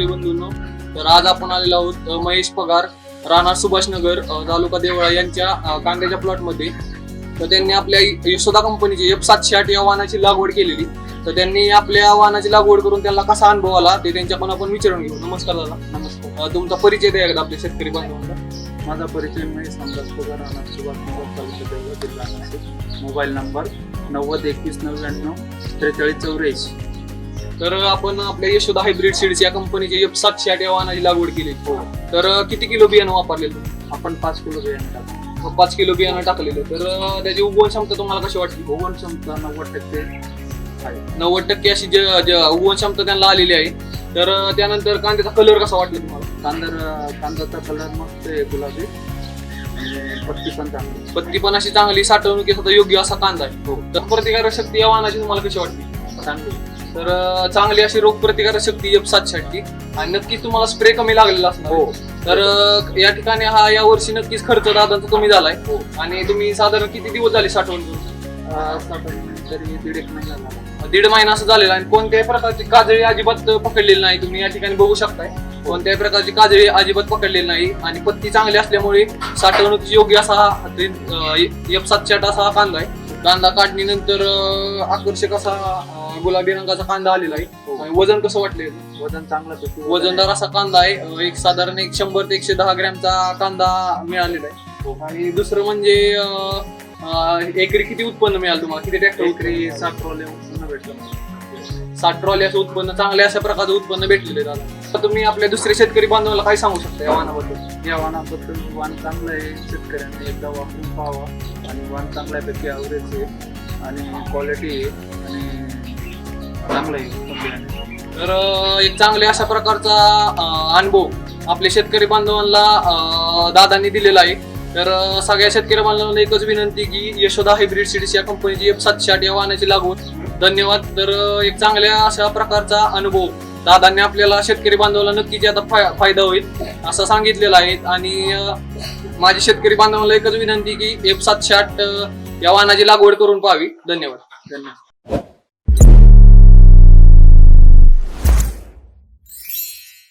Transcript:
आज आपण आलेलो आहोत महेश पगार राणा सुभाषनगर तालुका देवळा यांच्या कांद्याच्या प्लॉटमध्ये तर त्यांनी आपल्या यशोदा कंपनीची एफ सातशे आठ या वाहनाची लागवड केलेली. तर त्यांनी आपल्या वाहनाची लागवड करून त्यांना कसा अनुभव आला ते त्यांच्याकडून आपण विचारून घेऊ. नमस्कार दादा. नमस्कार. तुमचा परिचय द्या एकदा आपल्या शेतकरी बांधवांना. माझा परिचय महेश अंदाज पगार राहणार सुभाषनगर तालुका देवळा जिल्हा नाशिक. मोबाईल नंबर नव्वद एकवीस नव्याण्णव त्रेचाळीस चौऱ्याऐंशी. तर आपण आपल्या यशोदा हायब्रिड सीड्स या कंपनीची सातशे आठ या वाहनाची लागवड केली. हो. तर किती किलो बियाणं वापरलेलं? आपण पाच किलो बियाणे टाकतो पाच किलो बियाणं टाकलेलं. तर त्याची उगवण क्षमता तुम्हाला कशी वाटली? भुवन क्षमता नव्वद टक्के आहे. नव्वद टक्के अशी ज- उगवण क्षमता त्यांना आलेली आहे. तर त्यानंतर कांद्याचा कलर कसा वाटला तुम्हाला? कांदर कांद्याचा कलर मस्त आहे गुलाबी. पत्ती पण चांगली पत्ती पण अशी चांगली साठवणुकीसाठी योग्य असा कांदा आहे. हो. तर प्रतिकारक शक्ती या वाहनाची तुम्हाला कशी वाटली? चांगली तर चांगली अशी रोग प्रतिकारक शक्ती. एफ सातशे आठची आणि नक्कीच तुम्हाला स्प्रे कमी लागलेला असणार हो. तर अ, या ठिकाणी हा या वर्षी नक्कीच खर्च दादांचा कमी झालाय. हो. आणि तुम्ही साधारण किती दिवस झाले साठवण करून दीड एक महिना झाला. दीड महिना असं झालेला आहे. आणि कोणत्याही प्रकारची काजळी अजिबात पकडलेली नाही. तुम्ही या ठिकाणी बघू शकताय. कोणत्याही प्रकारची काजळी अजिबात पकडलेली नाही. आणि पत्ती चांगली असल्यामुळे साठवणुकीची योग्य असा हा एफ सातशे आठ असा हा कांदा आहे. कांदा काढणीनंतर अं, आकर्षक असा गुलाबी रंगाचा कांदा आलेला आहे. आणि वजन कसं वाटलंय? वजन चांगलं. वजनदार असा कांदा आहे. एक साधारण एक शंभर ते एकशे दहा ग्रॅमचा कांदा मिळालेला आहे. आणि दुसरं म्हणजे एकरी किती उत्पन्न मिळालं तुम्हाला? किती ट्रॅक्टर एकरी सात रोले उत्पन्न भेटलं. साठ ट्रॉली असं उत्पन्न चांगल्या अशा प्रकारचं उत्पन्न भेटलेलं आहे दादा. तर तुम्ही आपल्या दुसऱ्या शेतकरी बांधवाला काय सांगू शकता या वाहनाबद्दल? या वाहनाबद्दल वाहन चांगलं आहे. शेतकऱ्यांनी एकदा वापरून पाहावा. आणि वाहन चांगल्यापैकी ॲव्हरेज आहे. आणि क्वालिटी आहे. आणि चांगलं आहे. तर अं, एक चांगल्या अशा प्रकारचा अं, अनुभव आपल्या शेतकरी बांधवांना अं, दादांनी दिलेला आहे. तर अं, सगळ्या शेतकरी बांधवांना एकच विनंती की यशोदा हायब्रिड सिडीज या कंपनीची एफ सातशे आठ या वाहनाची लागवड. धन्यवाद. तर अं, एक चांगल्या अशा प्रकारचा अनुभव दादांनी आपल्याला शेतकरी बांधवाला नक्कीच याचा फाय- फायदा होईल असं सांगितलेलं आहे. आणि अं, माझी शेतकरी बांधवांना एकच विनंती की एफ सातशे आठ अं, या वाहनाची लागवड करून पाहावी. धन्यवाद. धन्यवाद.